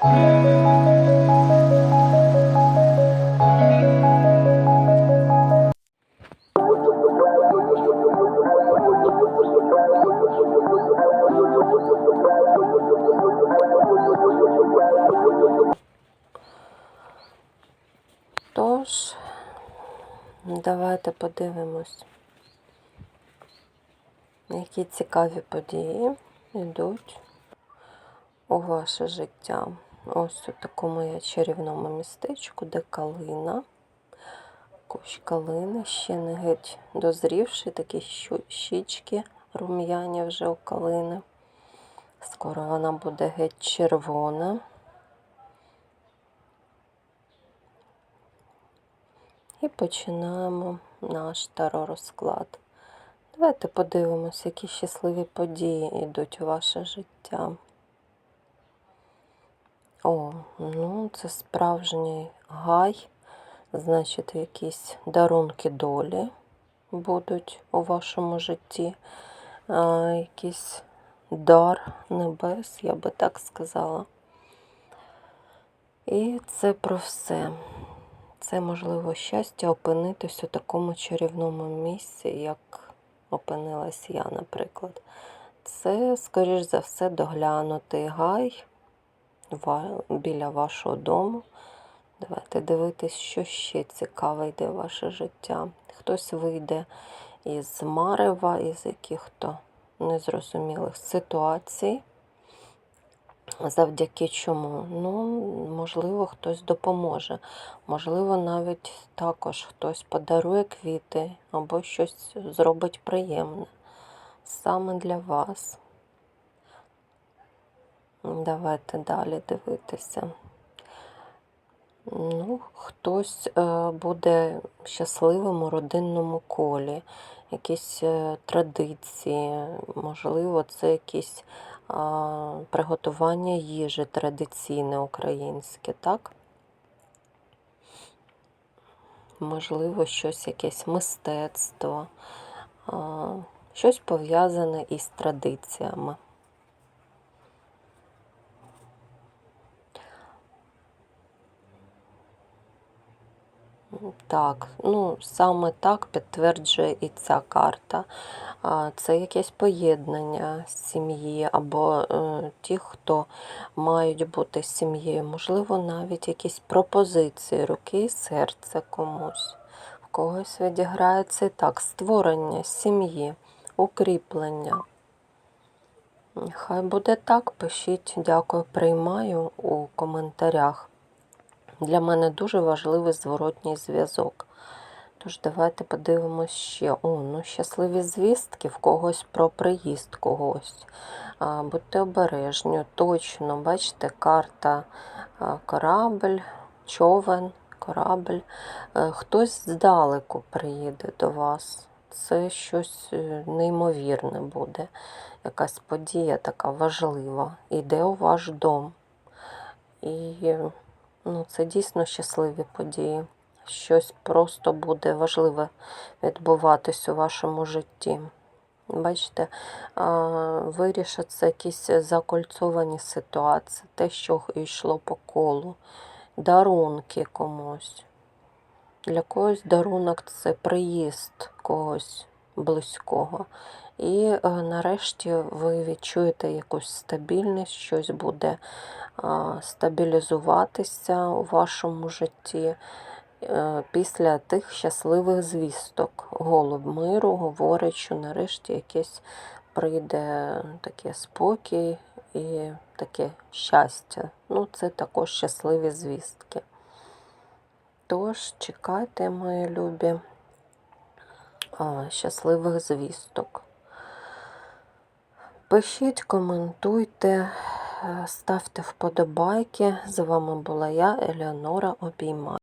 Тож, давайте подивимось, які цікаві події йдуть у ваше життя. Ось у такому я чарівному містечку, де калина, кущ калини, ще не геть дозрівший, такі щічки рум'яні вже у калини. Скоро вона буде геть червона. І починаємо наш таро-розклад. Давайте подивимося, які щасливі події йдуть у ваше життя. О, ну це справжній гай, значить, якісь дарунки долі будуть у вашому житті, а, якийсь дар небес, я би так сказала. І це про все. Це можливо щастя опинитись у такому чарівному місці, як опинилась я, наприклад. Це, скоріш за все, доглянутий гай біля вашого дому. Давайте дивитись, що ще цікаве йде в ваше життя. Хтось вийде із марева, із яких-то незрозумілих ситуацій. Завдяки чому? Ну, можливо, хтось допоможе. Можливо, навіть також хтось подарує квіти або щось зробить приємне саме для вас. Давайте далі дивитися. Ну, хтось е, буде щасливим у родинному колі, якісь е, традиції, можливо, це якісь а, приготування їжі традиційне українське, так? Можливо, щось якесь мистецтво, щось пов'язане із традиціями. Так, ну саме так підтверджує і ця карта. Це якесь поєднання сім'ї, або е, ті, хто мають бути сім'єю, можливо, навіть якісь пропозиції руки і серця комусь. В когось відіграється і так, створення сім'ї, укріплення. Хай буде так, пишіть, дякую, приймаю у коментарях. Для мене дуже важливий зворотній зв'язок. Тож давайте подивимось ще. О, ну щасливі звістки в когось про приїзд когось. А, Будьте обережні, точно, бачите, карта корабль, човен, корабль. Е, Хтось здалеку приїде до вас. Це щось е, неймовірне буде. Якась подія така важлива. Іде у ваш дом. І ну, це дійсно щасливі події. Щось просто буде важливе відбуватись у вашому житті. Бачите, вирішаться якісь закольцовані ситуації, те, що йшло по колу, дарунки комусь. Для когось дарунок це приїзд когось близького. І е, нарешті ви відчуєте якусь стабільність, щось буде стабілізуватися у вашому житті е, після тих щасливих звісток. Голуб миру говорить, що нарешті якесь прийде таке спокій і таке щастя. Ну, це також щасливі звістки. Тож, чекайте, мої любі, щасливих звісток. Пишіть, коментуйте, е, ставте вподобайки. З вами була я, Елеонора Обійма.